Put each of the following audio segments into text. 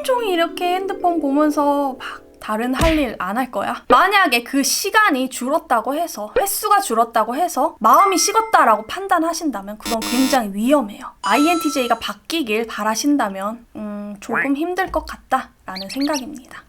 온종일 이렇게 핸드폰 보면서 막 다른 할 일 안 할 거야? 만약에 그 시간이 줄었다고 해서 횟수가 줄었다고 해서 마음이 식었다라고 판단하신다면 그건 굉장히 위험해요. INTJ가 바뀌길 바라신다면 음, 조금 힘들 것 같다라는 생각입니다.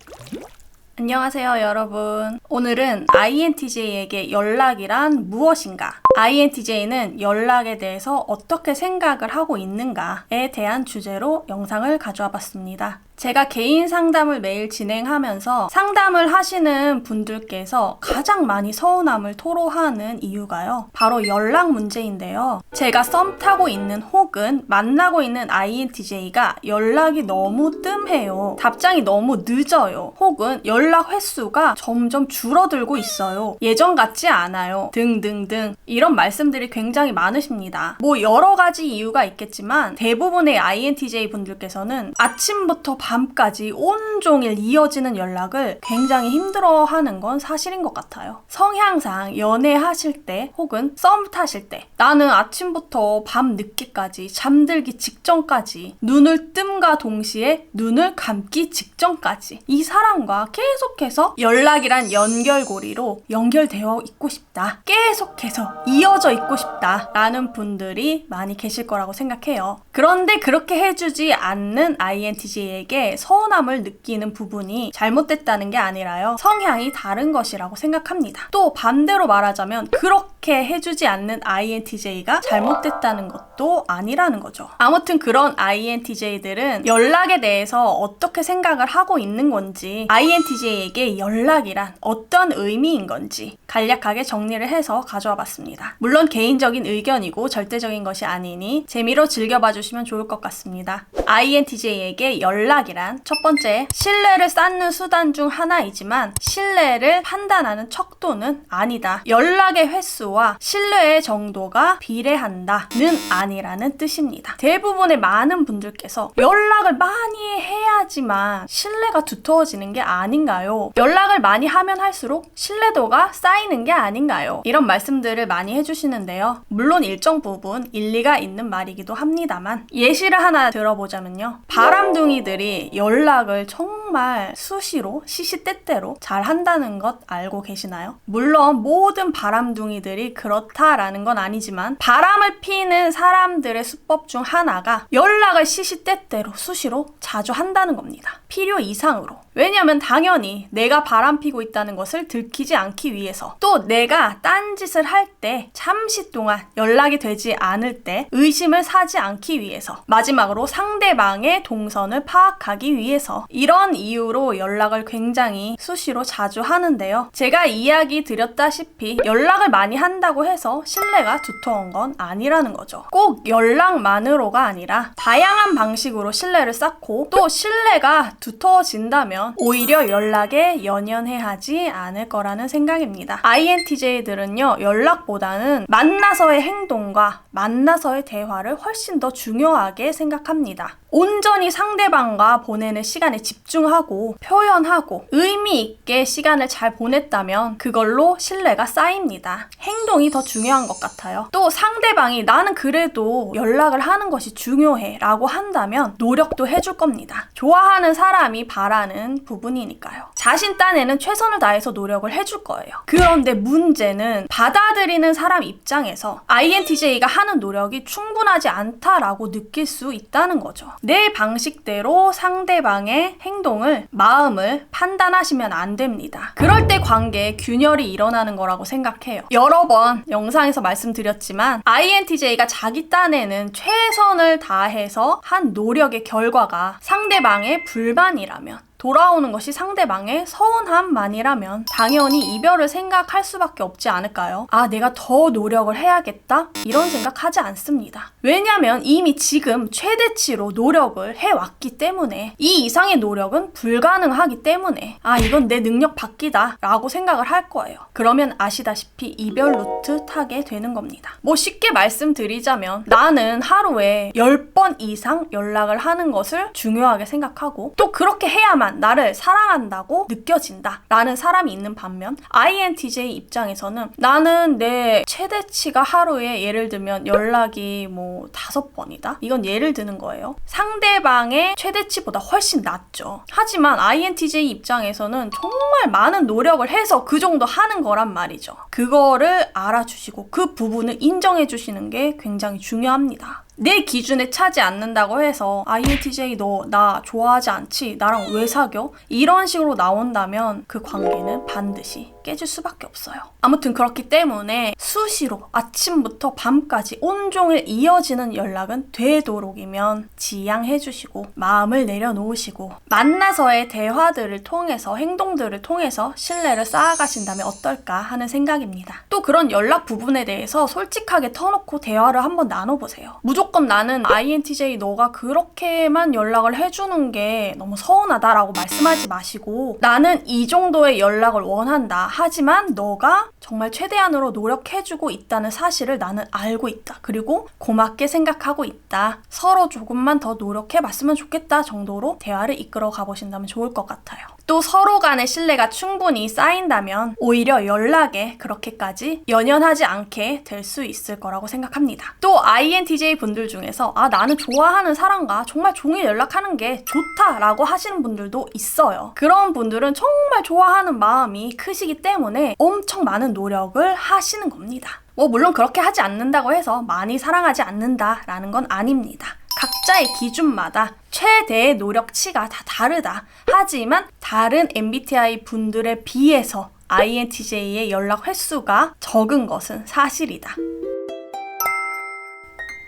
안녕하세요, 여러분. 오늘은 INTJ에게 연락이란 무엇인가? INTJ는 연락에 대해서 어떻게 생각을 하고 있는가에 대한 주제로 영상을 가져와 봤습니다. 제가 개인 상담을 매일 진행하면서 상담을 하시는 분들께서 가장 많이 서운함을 토로하는 이유가요. 바로 연락 문제인데요. 제가 썸 타고 있는 혹은 만나고 있는 INTJ가 연락이 너무 뜸해요. 답장이 너무 늦어요. 혹은 연락 횟수가 점점 줄 어들고 있어요. 예전 같지 않아요. 등등등. 이런 말씀들이 굉장히 많으십니다. 뭐 여러 가지 이유가 있겠지만 대부분의 INTJ 분들께서는 아침부터 밤까지 온종일 이어지는 연락을 굉장히 힘들어 하는 건 사실인 것 같아요. 성향상 연애하실 때 혹은 썸 타실 때 나는 아침부터 밤 늦게까지 잠들기 직전까지 눈을 뜸과 동시에 눈을 감기 직전까지 이 사람과 계속해서 연락이란 연 결고리로 연결되어 있고 싶다. 계속해서 이어져 있고 싶다. 라는 분들이 많이 계실 거라고 생각해요. 그런데 그렇게 해주지 않는 INTJ에게 서운함을 느끼는 부분이 잘못됐다는 게 아니라요. 성향이 다른 것이라고 생각합니다. 또 반대로 말하자면 그렇게 해주지 않는 INTJ가 잘못됐다는 것도 아니라는 거죠. 아무튼 그런 INTJ들은 연락에 대해서 어떻게 생각을 하고 있는 건지 INTJ에게 연락이란 어떤 의미인 건지 간략하게 정리를 해서 가져와 봤습니다. 물론 개인적인 의견이고 절대적인 것이 아니니 재미로 즐겨봐 주시면 좋을 것 같습니다. INTJ에게 연락이란 첫 번째, 신뢰를 쌓는 수단 중 하나이지만 신뢰를 판단하는 척도는 아니다. 연락의 횟수와 신뢰의 정도가 비례한다는 아니라는 뜻입니다. 대부분의 많은 분들께서 연락을 많이 해야지만 신뢰가 두터워지는 게 아닌가요? 연락을 많이 하면 할수록 신뢰도가 쌓이는 게 아닌가요? 이런 말씀들을 많이 해주시는데요. 물론 일정 부분 일리가 있는 말이기도 합니다만 예시를 하나 들어보자면요. 바람둥이들이 연락을 정말 수시로 시시때때로 잘 한다는 것 알고 계시나요? 물론 모든 바람둥이들이 그렇다라는 건 아니지만 바람을 피는 사람들의 수법 중 하나가 연락을 시시때때로 수시로 자주 한다는 겁니다. 필요 이상으로. 왜냐면 당연히 내가 바람 피고 있다는 것을 들키지 않기 위해서 또 내가 딴 짓을 할 때 잠시 동안 연락이 되지 않을 때 의심을 사지 않기 위해서 마지막으로 상대방의 동선을 파악하기 위해서 이런 이유로 연락을 굉장히 수시로 자주 하는데요. 제가 이야기 드렸다시피 연락을 많이 한다고 해서 신뢰가 두터운 건 아니라는 거죠. 꼭 연락만으로가 아니라 다양한 방식으로 신뢰를 쌓고 또 신뢰가 두터워진다면 오히려 연락에 연연해 하지 않을 거라는 생각입니다. INTJ들은요, 연락보다는 만나서의 행동과 만나서의 대화를 훨씬 더 중요하게 생각합니다. 온전히 상대방과 보내는 시간에 집중하고 표현하고 의미 있게 시간을 잘 보냈다면 그걸로 신뢰가 쌓입니다. 행동이 더 중요한 것 같아요. 또 상대방이 나는 그래도 연락을 하는 것이 중요해 라고 한다면 노력도 해줄 겁니다. 좋아하는 사람이 바라는 부분이니까요. 자신 딴에는 최선을 다 해서 노력을 해줄 거예요. 그런데 문제는 받아들이는 사람 입장에서 INTJ가 하는 노력이 충분하지 않다라고 느낄 수 있다는 거죠. 내 방식대로 상대방의 행동을, 마음을 판단하시면 안 됩니다. 그럴 때 관계에 균열이 일어나는 거라고 생각해요. 여러 번 영상에서 말씀드렸지만 INTJ가 자기 딴에는 최선을 다해서 한 노력의 결과가 상대방의 불만이라면 돌아오는 것이 상대방의 서운함만이라면 당연히 이별을 생각할 수밖에 없지 않을까요? 아, 내가 더 노력을 해야겠다? 이런 생각하지 않습니다. 왜냐면 이미 지금 최대치로 노력을 해왔기 때문에 이 이상의 노력은 불가능하기 때문에 아, 이건 내 능력 밖이다 라고 생각을 할 거예요. 그러면 아시다시피 이별 루트 타게 되는 겁니다. 뭐 쉽게 말씀드리자면 나는 하루에 10번 이상 연락을 하는 것을 중요하게 생각하고 또 그렇게 해야만 하지만 나를 사랑한다고 느껴진다. 라는 사람이 있는 반면 INTJ 입장에서는 나는 내 최대치가 하루에 예를 들면 연락이 뭐 다섯 번이다? 이건 예를 드는 거예요. 상대방의 최대치보다 훨씬 낮죠. 하지만 INTJ 입장에서는 정말 많은 노력을 해서 그 정도 하는 거란 말이죠. 그거를 알아주시고 그 부분을 인정해 주시는 게 굉장히 중요합니다. 내 기준에 차지 않는다고 해서 INTJ 너 나 좋아하지 않지? 나랑 왜 사겨? 이런 식으로 나온다면 그 관계는 반드시 깨질 수밖에 없어요. 아무튼 그렇기 때문에 수시로 아침부터 밤까지 온종일 이어지는 연락은 되도록이면 지양해 주시고 마음을 내려놓으시고 만나서의 대화들을 통해서 행동들을 통해서 신뢰를 쌓아가신다면 어떨까 하는 생각입니다. 또 그런 연락 부분에 대해서 솔직하게 터놓고 대화를 한번 나눠보세요. 무조 건 나는 INTJ 너가 그렇게만 연락을 해주는 게 너무 서운하다라고 말씀하지 마시고 나는 이 정도의 연락을 원한다. 하지만 너가 정말 최대한으로 노력해주고 있다는 사실을 나는 알고 있다. 그리고 고맙게 생각하고 있다. 서로 조금만 더 노력해봤으면 좋겠다 정도로 대화를 이끌어 가보신다면 좋을 것 같아요. 또 서로 간의 신뢰가 충분히 쌓인다면 오히려 연락에 그렇게까지 연연하지 않게 될 수 있을 거라고 생각합니다. 또 INTJ 분들 중에서 아 나는 좋아하는 사람과 정말 종일 연락하는 게 좋다라고 하시는 분들도 있어요. 그런 분들은 정말 좋아하는 마음이 크시기 때문에 엄청 많은 노력을 하시는 겁니다. 뭐 물론 그렇게 하지 않는다고 해서 많이 사랑하지 않는다라는 건 아닙니다. 각자의 기준마다 최대의 노력치가 다 다르다. 하지만 다른 MBTI 분들에 비해서 INTJ의 연락 횟수가 적은 것은 사실이다.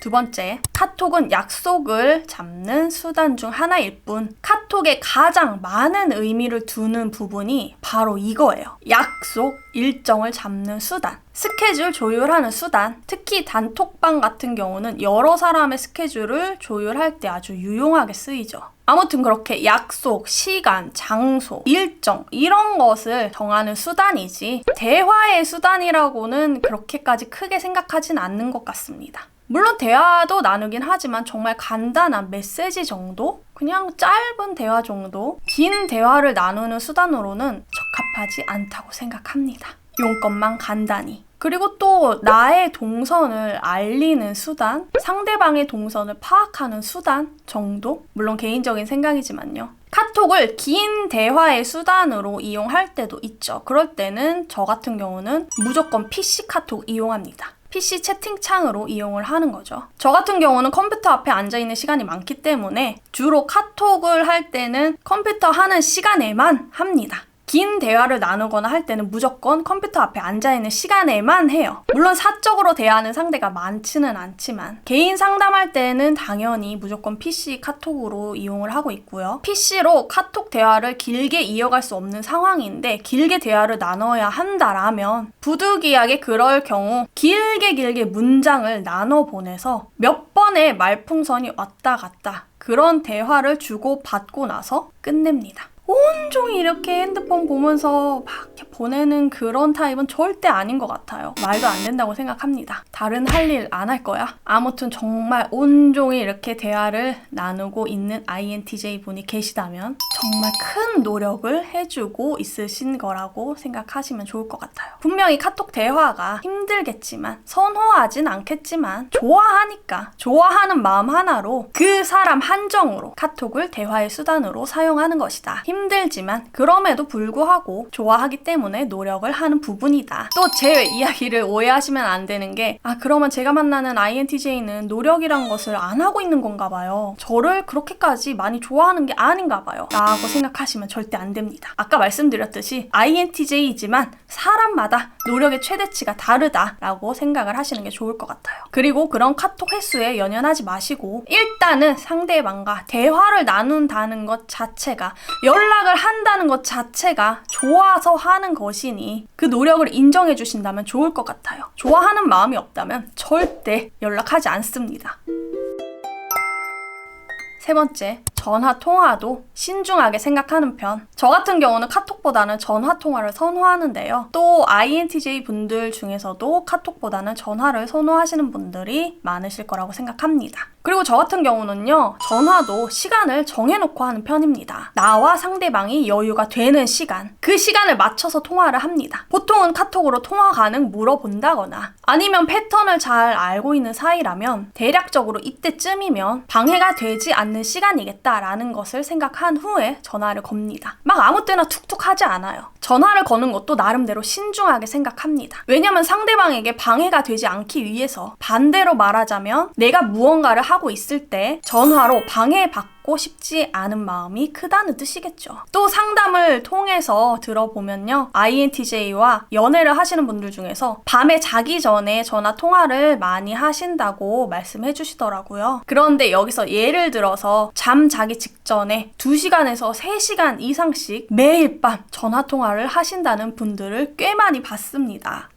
두 번째, 카톡은 약속을 잡는 수단 중 하나일 뿐, 카톡에 가장 많은 의미를 두는 부분이 바로 이거예요. 약속, 일정을 잡는 수단. 스케줄 조율하는 수단. 특히 단톡방 같은 경우는 여러 사람의 스케줄을 조율할 때 아주 유용하게 쓰이죠. 아무튼 그렇게 약속, 시간, 장소, 일정 이런 것을 정하는 수단이지 대화의 수단이라고는 그렇게까지 크게 생각하진 않는 것 같습니다. 물론 대화도 나누긴 하지만 정말 간단한 메시지 정도? 그냥 짧은 대화 정도? 긴 대화를 나누는 수단으로는 적합하지 않다고 생각합니다. 용건만 간단히. 그리고 또 나의 동선을 알리는 수단, 상대방의 동선을 파악하는 수단 정도? 물론 개인적인 생각이지만요. 카톡을 긴 대화의 수단으로 이용할 때도 있죠. 그럴 때는 저 같은 경우는 무조건 PC 카톡 이용합니다. PC 채팅창으로 이용을 하는 거죠. 저 같은 경우는 컴퓨터 앞에 앉아 있는 시간이 많기 때문에 주로 카톡을 할 때는 컴퓨터 하는 시간에만 합니다. 긴 대화를 나누거나 할 때는 무조건 컴퓨터 앞에 앉아있는 시간에만 해요. 물론 사적으로 대하는 상대가 많지는 않지만 개인 상담할 때는 당연히 무조건 PC 카톡으로 이용을 하고 있고요. PC로 카톡 대화를 길게 이어갈 수 없는 상황인데 길게 대화를 나눠야 한다라면 부득이하게 그럴 경우 길게 길게 문장을 나눠 보내서 몇 번의 말풍선이 왔다 갔다 그런 대화를 주고 받고 나서 끝냅니다. 온종일 이렇게 핸드폰 보면서 막 보내는 그런 타입은 절대 아닌 것 같아요. 말도 안 된다고 생각합니다. 다른 할 일 안 할 거야? 아무튼 정말 온종일 이렇게 대화를 나누고 있는 INTJ 분이 계시다면 정말 큰 노력을 해주고 있으신 거라고 생각하시면 좋을 것 같아요. 분명히 카톡 대화가 힘들겠지만 선호하진 않겠지만 좋아하니까 좋아하는 마음 하나로 그 사람 한정으로 카톡을 대화의 수단으로 사용하는 것이다. 힘들지만 그럼에도 불구하고 좋아하기 때문에 노력을 하는 부분이다. 또 제 이야기를 오해하시면 안 되는 게 아 그러면 제가 만나는 INTJ는 노력이란 것을 안 하고 있는 건가 봐요. 저를 그렇게까지 많이 좋아하는 게 아닌가 봐요. 라고 생각하시면 절대 안 됩니다. 아까 말씀드렸듯이 INTJ이지만 사람마다 노력의 최대치가 다르다라고 생각을 하시는 게 좋을 것 같아요. 그리고 그런 카톡 횟수에 연연하지 마시고 일단은 상대방과 대화를 나눈다는 것 자체가 연락을 한다는 것 자체가 좋아서 하는 것이니 그 노력을 인정해 주신다면 좋을 것 같아요. 좋아하는 마음이 없다면 절대 연락하지 않습니다. 세 번째, 전화 통화도 신중하게 생각하는 편. 저 같은 경우는 카톡보다는 전화 통화를 선호하는데요. 또 INTJ 분들 중에서도 카톡보다는 전화를 선호하시는 분들이 많으실 거라고 생각합니다. 그리고 저 같은 경우는요, 전화도 시간을 정해놓고 하는 편입니다. 나와 상대방이 여유가 되는 시간, 그 시간을 맞춰서 통화를 합니다. 보통은 카톡으로 통화 가능 물어본다거나 아니면 패턴을 잘 알고 있는 사이라면 대략적으로 이때쯤이면 방해가 되지 않는 시간이겠다라는 것을 생각한 후에 전화를 겁니다. 막 아무 때나 툭툭 하지 않아요. 전화를 거는 것도 나름대로 신중하게 생각합니다. 왜냐면 상대방에게 방해가 되지 않기 위해서 반대로 말하자면 내가 무언가를 하고 있을 때 전화로 방해받고 싶지 않은 마음이 크다는 뜻이겠죠. 또 상담을 통해서 들어보면요. INTJ와 연애를 하시는 분들 중에서 밤에 자기 전에 전화 통화를 많이 하신다고 말씀해 주시더라고요. 그런데 여기서 예를 들어서 잠 자기 직전에 2시간에서 3시간 이상씩 매일 밤 전화 통화를 하신다는 분들을 꽤 많이 봤습니다.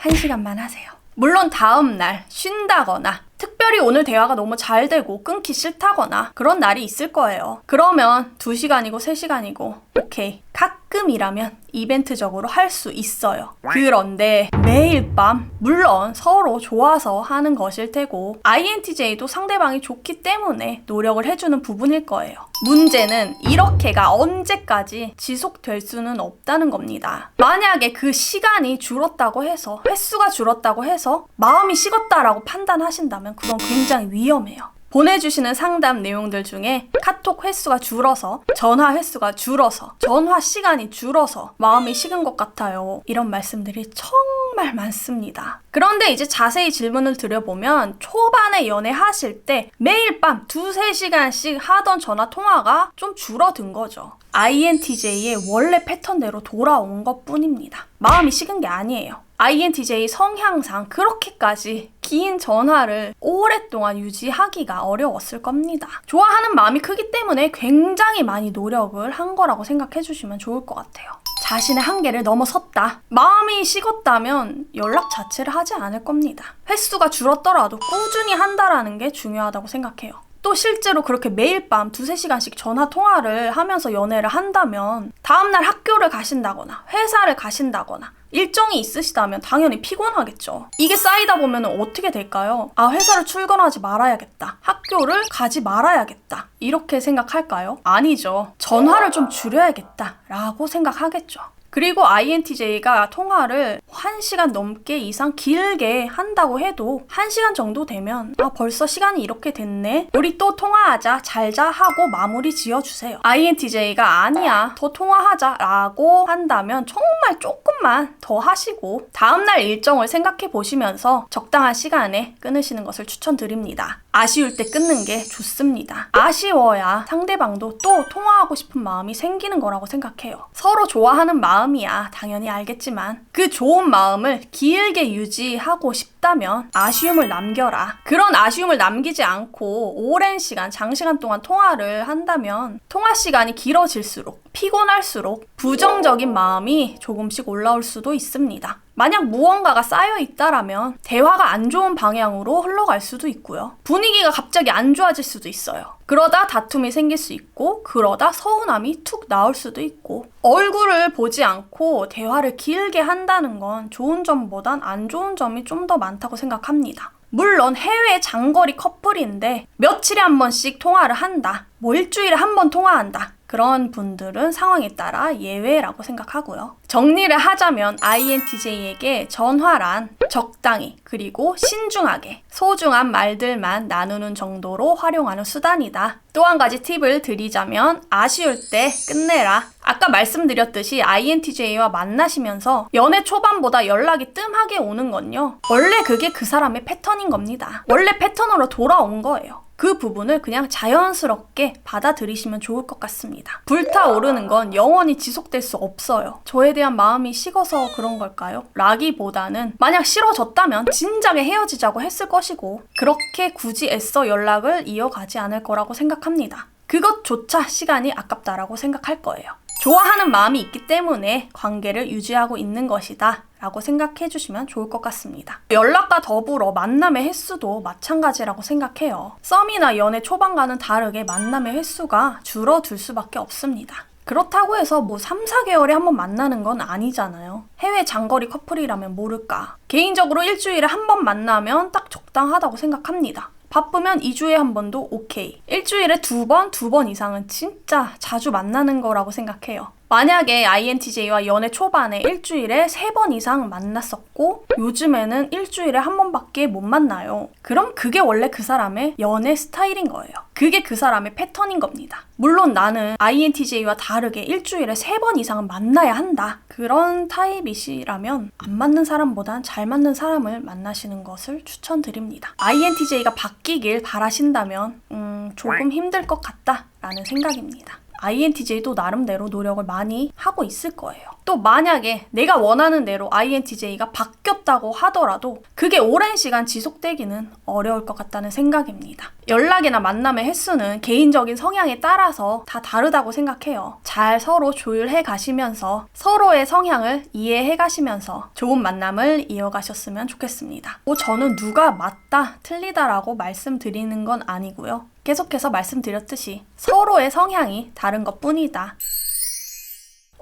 1시간만 하세요. 물론 다음 날 쉰다거나 특별히 오늘 대화가 너무 잘 되고 끊기 싫다거나 그런 날이 있을 거예요. 그러면 2시간이고 3시간이고 오케이. 가끔이라면 이벤트적으로 할 수 있어요. 그런데 매일 밤 물론 서로 좋아서 하는 것일 테고 INTJ도 상대방이 좋기 때문에 노력을 해주는 부분일 거예요. 문제는 이렇게가 언제까지 지속될 수는 없다는 겁니다. 만약에 그 시간이 줄었다고 해서 횟수가 줄었다고 해서 마음이 식었다라고 판단하신다면 그건 굉장히 위험해요. 보내주시는 상담 내용들 중에 카톡 횟수가 줄어서, 전화 횟수가 줄어서, 전화 시간이 줄어서 마음이 식은 것 같아요. 이런 말씀들이 정말 많습니다. 그런데 이제 자세히 질문을 드려보면 초반에 연애하실 때 매일 밤 두세 시간씩 하던 전화 통화가 좀 줄어든 거죠. INTJ의 원래 패턴대로 돌아온 것 뿐입니다. 마음이 식은 게 아니에요. INTJ 성향상 그렇게까지 긴 전화를 오랫동안 유지하기가 어려웠을 겁니다. 좋아하는 마음이 크기 때문에 굉장히 많이 노력을 한 거라고 생각해 주시면 좋을 것 같아요. 자신의 한계를 넘어섰다. 마음이 식었다면 연락 자체를 하지 않을 겁니다. 횟수가 줄었더라도 꾸준히 한다라는 게 중요하다고 생각해요. 또 실제로 그렇게 매일 밤 두세 시간씩 전화 통화를 하면서 연애를 한다면 다음날 학교를 가신다거나 회사를 가신다거나 일정이 있으시다면 당연히 피곤하겠죠. 이게 쌓이다 보면 어떻게 될까요? 아, 회사를 출근하지 말아야겠다. 학교를 가지 말아야겠다. 이렇게 생각할까요? 아니죠. 전화를 좀 줄여야겠다. 라고 생각하겠죠. 그리고 INTJ가 통화를 1시간 넘게 이상 길게 한다고 해도 1시간 정도 되면 아 벌써 시간이 이렇게 됐네 우리 또 통화하자 잘자 하고 마무리 지어주세요 INTJ가 아니야 더 통화하자 라고 한다면 정말 조금만 더 하시고 다음날 일정을 생각해 보시면서 적당한 시간에 끊으시는 것을 추천드립니다 아쉬울 때 끊는 게 좋습니다. 아쉬워야 상대방도 또 통화하고 싶은 마음이 생기는 거라고 생각해요. 서로 좋아하는 마음이야. 당연히 알겠지만 그 좋은 마음을 길게 유지하고 싶다면 아쉬움을 남겨라. 그런 아쉬움을 남기지 않고 오랜 시간, 장시간 동안 통화를 한다면 통화 시간이 길어질수록 피곤할수록 부정적인 마음이 조금씩 올라올 수도 있습니다. 만약 무언가가 쌓여 있다라면 대화가 안 좋은 방향으로 흘러갈 수도 있고요. 분위기가 갑자기 안 좋아질 수도 있어요. 그러다 다툼이 생길 수 있고, 그러다 서운함이 툭 나올 수도 있고, 얼굴을 보지 않고 대화를 길게 한다는 건 좋은 점보단 안 좋은 점이 좀 더 많다고 생각합니다. 물론 해외 장거리 커플인데 며칠에 한 번씩 통화를 한다. 뭐 일주일에 한 번 통화한다. 그런 분들은 상황에 따라 예외라고 생각하고요. 정리를 하자면 INTJ에게 전화란 적당히 그리고 신중하게 소중한 말들만 나누는 정도로 활용하는 수단이다. 또 한 가지 팁을 드리자면 아쉬울 때 끝내라. 아까 말씀드렸듯이 INTJ와 만나시면서 연애 초반보다 연락이 뜸하게 오는 건요. 원래 그게 그 사람의 패턴인 겁니다. 원래 패턴으로 돌아온 거예요. 그 부분을 그냥 자연스럽게 받아들이시면 좋을 것 같습니다. 불타오르는 건 영원히 지속될 수 없어요. 저에 대한 마음이 식어서 그런 걸까요? 라기보다는 만약 싫어졌다면 진작에 헤어지자고 했을 것이고 그렇게 굳이 애써 연락을 이어가지 않을 거라고 생각합니다. 그것조차 시간이 아깝다라고 생각할 거예요. 좋아하는 마음이 있기 때문에 관계를 유지하고 있는 것이다. 라고 생각해 주시면 좋을 것 같습니다. 연락과 더불어 만남의 횟수도 마찬가지라고 생각해요. 썸이나 연애 초반과는 다르게 만남의 횟수가 줄어들 수밖에 없습니다. 그렇다고 해서 뭐 3, 4개월에 한 번 만나는 건 아니잖아요. 해외 장거리 커플이라면 모를까. 개인적으로 일주일에 한 번 만나면 딱 적당하다고 생각합니다. 바쁘면 2주에 한 번도 오케이. 일주일에 두 번, 두 번 이상은 진짜 자주 만나는 거라고 생각해요. 만약에 INTJ와 연애 초반에 일주일에 세 번 이상 만났었고 요즘에는 일주일에 한 번밖에 못 만나요. 그럼 그게 원래 그 사람의 연애 스타일인 거예요. 그게 그 사람의 패턴인 겁니다. 물론 나는 INTJ와 다르게 일주일에 세 번 이상은 만나야 한다. 그런 타입이시라면 안 맞는 사람보단 잘 맞는 사람을 만나시는 것을 추천드립니다. INTJ가 바뀌길 바라신다면 음, 조금 힘들 것 같다라는 생각입니다. INTJ도 나름대로 노력을 많이 하고 있을 거예요. 또 만약에 내가 원하는 대로 INTJ가 바뀌었다고 하더라도 그게 오랜 시간 지속되기는 어려울 것 같다는 생각입니다. 연락이나 만남의 횟수는 개인적인 성향에 따라서 다 다르다고 생각해요. 잘 서로 조율해 가시면서 서로의 성향을 이해해 가시면서 좋은 만남을 이어가셨으면 좋겠습니다. 뭐 저는 누가 맞다, 틀리다라고 말씀드리는 건 아니고요. 계속해서 말씀드렸듯이 서로의 성향이 다른 것 뿐이다.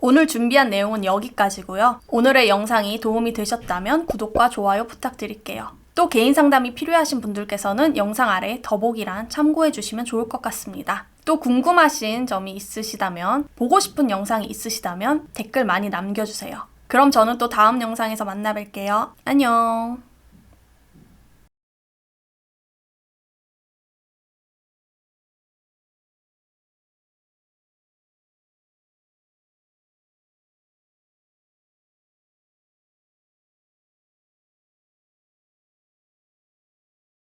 오늘 준비한 내용은 여기까지고요. 오늘의 영상이 도움이 되셨다면 구독과 좋아요 부탁드릴게요. 또 개인 상담이 필요하신 분들께서는 영상 아래 더보기란 참고해 주시면 좋을 것 같습니다. 또 궁금하신 점이 있으시다면, 보고 싶은 영상이 있으시다면 댓글 많이 남겨주세요. 그럼 저는 또 다음 영상에서 만나 뵐게요. 안녕.